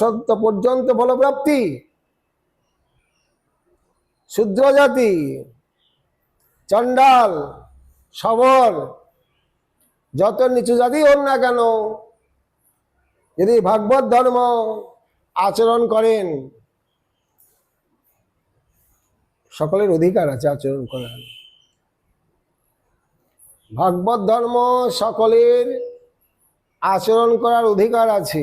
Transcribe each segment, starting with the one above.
সত্য পর্যন্ত ফলপ্রাপ্তি। শূদ্র জাতি, চণ্ডাল, সবর, যত নিচু জাতি হন না কেন, যদি ভাগবত ধর্ম আচরণ করেন, সকলের অধিকার আছে আচরণ করার। ভাগবত ধর্ম সকলের আচরণ করার অধিকার আছে।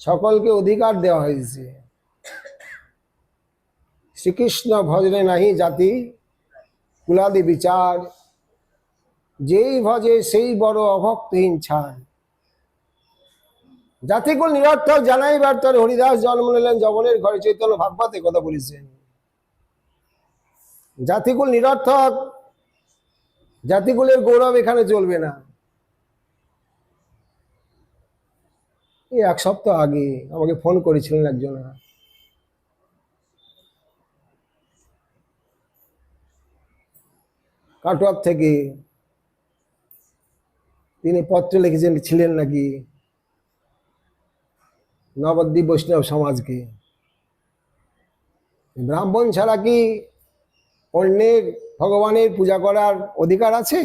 সকলকে অধিকার দেওয়া হয়েছে। শ্রীকৃষ্ণ ভজনে নাহি জাতি, কুলাদি বিচার। যেই ভজে সেই বড় অভক্তহীন ছাড় জাতিকুল নিরর্থক জানাইবার তোর হরিদাস জন্ম নিলেন জবনের ঘরে। চৈতন্য ভাগবতে কথা বলেছেন। জাতিকুল নিরর্থক, জাতিকুলের গৌরব এখানে চলবে না। এই এক সপ্তাহ আগে আমাকে ফোন করেছিলেন একজন। কাটোয়ার থেকে তিনি পত্র লিখেছেন, ছিলেন নাকি নবদ্বীপ বৈষ্ণব সমাজকে। ব্রাহ্মণ ছাড়া কি অন্যের ভগবানের পূজা করার অধিকার আছে?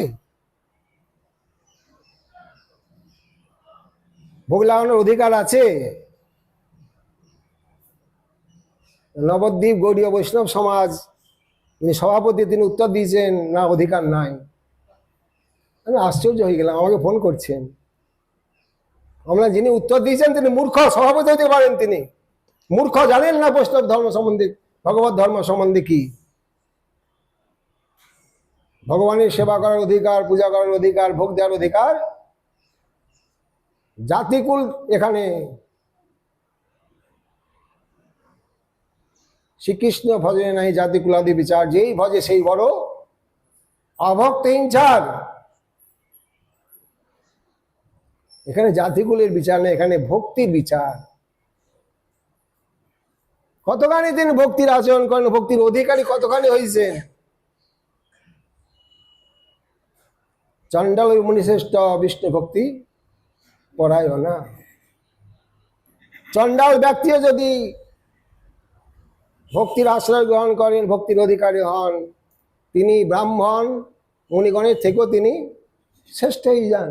ভোগ লাগানোর অধিকার আছে? নবদ্বীপ, গৌরীয় বৈষ্ণব সমাজ তিনি সভাপতি, তিনি উত্তর দিয়েছেন, না, অধিকার নাই। আমি আশ্চর্য হয়ে গেলাম, আমাকে ফোন করছেন। আমরা যিনি উত্তর দিয়েছেন, তিনি মূর্খ, সভাপতি হতে পারেন তিনি। মূর্খ জানেন না বৈষ্ণব ধর্ম সম্বন্ধে, ভগবত ধর্ম সম্বন্ধে কি? ভগবানের সেবা করার অধিকার, পূজা করার অধিকার, ভোগ দেওয়ার অধিকার জাতিকুল এখানে শ্রীকৃষ্ণ ভজে নাই জাতিকুলাদি বিচার, যেই ভজে সেই বড় অভক্ত হিংসার এখানে জাতিকুলের বিচার নেই এখানে ভক্তির বিচার। কতখানি তিনি ভক্তির আচরণ করেন, ভক্তির অধিকারী কতখানি হয়েছেন চণ্ডাল মুনিশ্রেষ্ঠ বিষ্ণু ভক্তি পড়ায় না। চণ্ডাল ব্যক্তিও যদি ভক্তির আশ্রয় গ্রহণ করেন, ভক্তির অধিকারী হন, তিনি ব্রাহ্মণ মণিগণের থেকেও তিনি শ্রেষ্ঠই যান